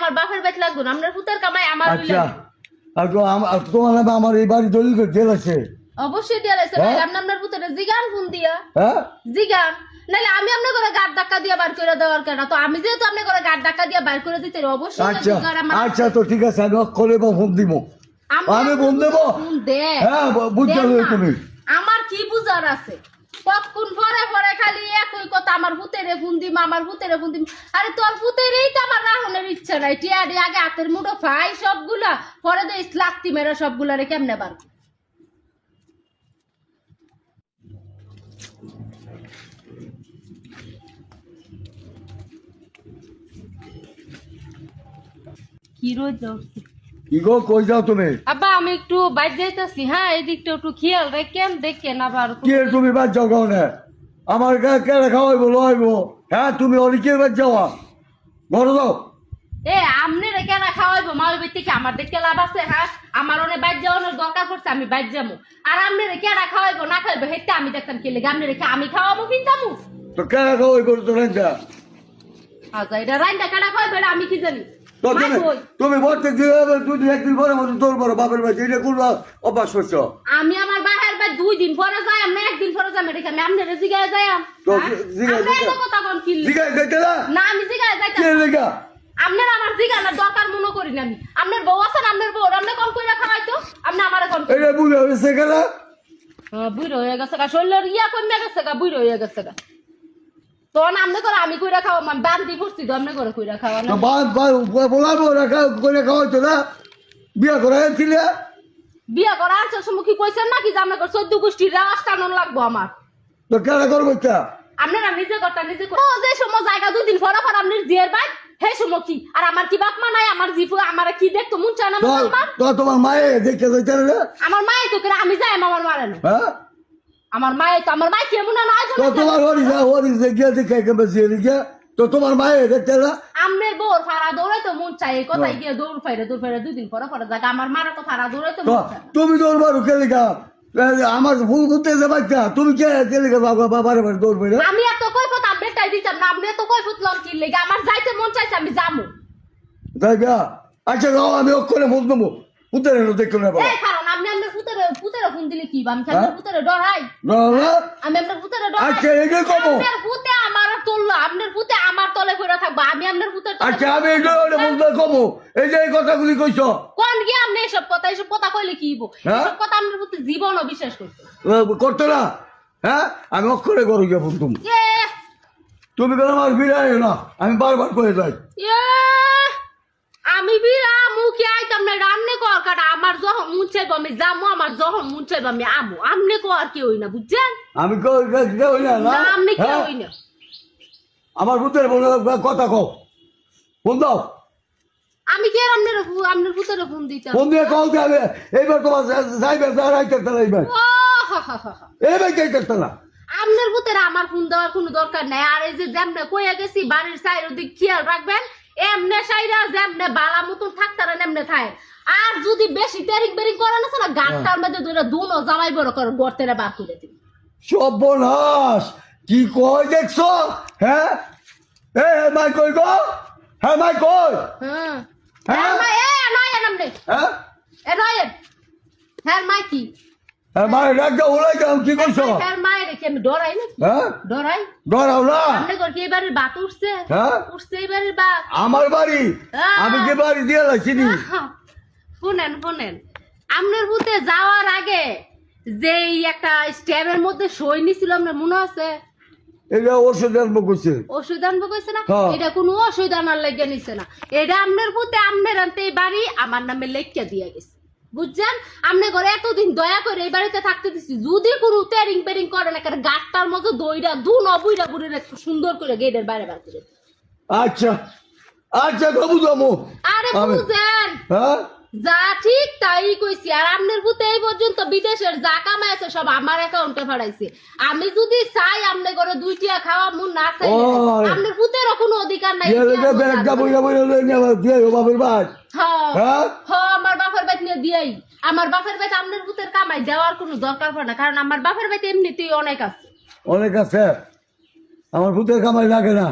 আমার বাপের বাইত লাগবে না আপনার পুতের কামাই আমার আচ্ছা। আর তোমার নামে আমার এই বাড়ি দলিল করে জেল আছে। অবশ্যই দিয়ে লাগছে হ্যাঁ? আপনি আপনার পুতের জিগান ফোন দিয়া। হ্যাঁ? জিগান। নাহলে আমি আপনার করে গাড় ধাক্কা দিয়ে বার করে দেওয়ার কেন? তো আমি যেহেতু আপনার করে গাড় ধাক্কা দিয়ে বার করে দিতে অবশ্যই আচ্ছা আচ্ছা তো ঠিক আছে আমি অক্ষরে বা ফোন দিব আমি ফোন দেবো? হ্যাঁ বুঝতে। তুমি। আমার কি বুঝার আছে? কতক্ষণ পরে পরে খালি একই কথা, আমার ভূতেরে ফোন আমার ভূতেরে ফোন আরে তোর ভূতেরই তো আমার রাহনের ইচ্ছা নাই। টিয়ারি হাতের মুঠো ফাই সবগুলা, পরে দেই লাত্তি মেরে সবগুলা রে কেমনে বার কি গো কই যাও তুমি? আব্বা আমি একটু বাইর যাইতেছি হ্যাঁ এই দিকটা একটু খেয়াল রাখেন দেখেন আবার কি তুমি বাদ যাও কারণে? আমার গায়ে কেড়ে খাওয়াইবো লইবো হ্যাঁ তুমি অনেকের বাদ যাওয়া ঘরে যাও। এ আমনে রে কেনা খাওয়াইবো মাল বেটি কি আমার দেখতে লাভ আছে? হ্যাঁ আমার অনেক বাইর যাওয়ানোর দরকার পড়ছে আমি বাইর যাব। আর আমনে রে কেনা খাওয়াইবো না খাইবো হেতে আমি দেখতাম কি লেগে আমনে রেখে আমি খাওয়াবো কিনতামু? তো কেড়ে খাওয়াইবো তো রেঞ্জা আচ্ছা এটা রাইন্দা কেনা খাওয়াইবো এটা আমি কি জানি? তুমি দুই একদিন পরে মতো তোর বড় বাপের বাড়ি এটা কোন অভ্যাস করছ? আমি আমার দুই দিন পরে যাই আমি একদিন পরে যাই আমি জিগায় যাই হ্যাঁ? জিগায়- যাইতে না? আমি জিগায় আপনার আমার জিগানোর দরকার মনে করি না আমি। আপনার বউ আছেন আপনার বউ আপনি কোন কইরা খাওয়াইতো আপনি আমারে কোন এটা বুঝে হয়েছে কেন? বুড়ো হয়ে গেছে গা শরীরের ইয়া কমে গেছে গা বুড়ো হয়ে গেছে গা। তখন আমনে করে আমি কইরা খাওয়া মানে বান্দি করছি তো আমনে করে কইরা খাওয়া না। বলাবো রাখা করে খাওয়াইতো না। বিয়া করে ছিলে বিয়া করা আছে সময় কি কইছেন নাকি যে আমরা চোদ্দ গোষ্ঠীর রেওয়াজ কানুন লাগবো আমার? তো কেন করব তা আপনারা নিজে নিজে কর- ও যে সময় জায়গা দুদিন আপনি জিয়ের বাই হে সময় কি আর আমার কি বাপ মা নাই? আমার জিফু আমার কি দেখতো? মন চায় না তোমার মায়ে দেখতে আমার মায়ে তো আমি যাই আমার মারে না। হ্যাঁ? আমার মায়ে তো আমার মাই কেমন না নয় তো তোমার হরি যা হরি যে গিয়ে দেখে কেমন তো তোমার মায়ে দেখতে না আমনে বোর ফাড়া দৌড়ে তো মন চাই কথাই গিয়ে দৌড় ফাইরে দৌড় ফাইরে দুদিন পরে পরে জায়গা আমার মারা তো ফাড়া দৌড়ে তো তো। তুমি দৌড় মারো কে লিখা? আমার ফুল করতে যে বাচ্চা তুমি কে কে লিখে? বাবা বাবারে বারে দৌড় বেড়ে আমি এত কৈফত আপডেটটাই দিতাম না আপনি এত কৈফত লন কি লেগে আমার যাইতে মন চাইছে আমি যামু। তাই গা আচ্ছা যাও আমি অক্ষরে ফোন দেবো। উত্তরে দেখো না বাবা এই কারণ আপনি আপনার পুতেরে পুতেরে ফোন দিলে কি বা? আমি কি হ্যাঁ? আপনার পুতেরে ডরাই না, না। আমি আপনার পুতেরে ডরাই আচ্ছা এটাই কমো আপনার পুতে আমার তুললো। আপনার পুতে আমার তলে কইরা থাকব। আমি আপনার পুতের তলে আচ্ছা আমি এটা বলতে কমো এই যে এই কথাগুলি কইছো। কোন গিয়ে আপনি এসব কথা এসব কথা কইলে কি হইব? হ্যাঁ? এসব কথা আপনার পুতে জীবনও বিশ্বাস করতে। না? হ্যাঁ? আমি অক্ষরে করো গিয়ে ফোন তুমি তুমি কেন আমার ফিরে না। আমি বারবার করে যাই। আমি বিরা মুখে আইতাম না? রামনে কর কাটা আমার যখন মন চাইব আমি যামু আমার যখন মন চাইব আমি আমু। আমনে কর কি হই না বুঝছেন? আমি কই- কে- কে হই না না? আমনে কি হ্যাঁ? হই না। আমার ভূতের কথা কও। ফোন দাও আমি কি আর আপনার আপনার পুতের ফোন দিতাম? ফোন দিয়ে কল যাবে এইবার তোমার যাইবে যাইতে না এইবার। এইবার যাইতে না? আপনার পুতের আমার ফোন দেওয়ার কোনো দরকার নাই। আর এই যে যেমনে কইয়া গেছি বাড়ির সাইড ওদিক খেয়াল রাখবেন এমনে সাইরা যেমনে বালা মতন থাকতারা এমনে থাকে আর যদি বেশি তেরিক বেরিক করে না না গাঁটটার মধ্যে দুইটা দুনো জামাই বড় করে গর্তেরা বার করে দিন সর্বনাশ! কি কই দেখছ? হ্যাঁ? এ মাই কই গো? হ্যাঁ মাই কই? হ্যাঁ। হ্যাঁ? হ্যাঁ মা এ নয় নামনে হ্যাঁ? এ নয় হ্যাঁ মাই কি? হ্যাঁ মাই ওলাই যাও কি করছ? হ্যাঁ মায়ের রেখে আমি ডরাই না? হ্যাঁ? ডরাই? ডরাও না। আপনি কর কি এবারের বাত উঠছে? হ্যাঁ? উঠছে এবারের বাত। আমার বাড়ি। আমি কি বাড়ি দিয়ে লাইছিনি শুনেন শুনেন। আপনার ভূতে যাওয়ার আগে যে একটা স্ট্যাবের মধ্যে সই নিছিল আপনার মনে আছে? এটা ওষুধ আনব ওষুধ আনব কইছে না। এটা কোনো ওষুধ আনার লেগে নিছে না। এটা আপনার ভূতে আপনার আনতে বাড়ি আমার নামে লেখা দিয়া গেছে। বুঝছেন? আপনি ঘরে এতদিন দয়া করে এই বাড়িতে থাকতে দিছি। যদি কোনো তেরিং পেরিং করে না কারণ গাছটার মতো দইরা দু নবইরা বুড়ে সুন্দর করে গেটের বাইরে করে আচ্ছা। আচ্ছা কবু জমো আরে বুঝেন? হ্যাঁ? যা ঠিক তাই কইছি। আর আপনার ভূতে এই পর্যন্ত বিদেশের যা কামাই আছে সব আমার অ্যাকাউন্টে ফাড়াইছে। আমি যদি চাই আপনি করে দুইটিয়া খাওয়া মুন না চাই ওই। আপনার ভূতেরও কোনো অধিকার নাই। হ্যাঁ হ্যাঁ? হ্যাঁ, আমার দিয়াই আমার বাপের বাইতে আপনার ভূতের কামাই দেওয়ার কোনো দরকার পড়ে না, কারণ আমার বাপের বাইতে এমনিতেই অনেক আছে। অনেক আছে। আমার ভূতের কামাই লাগে না।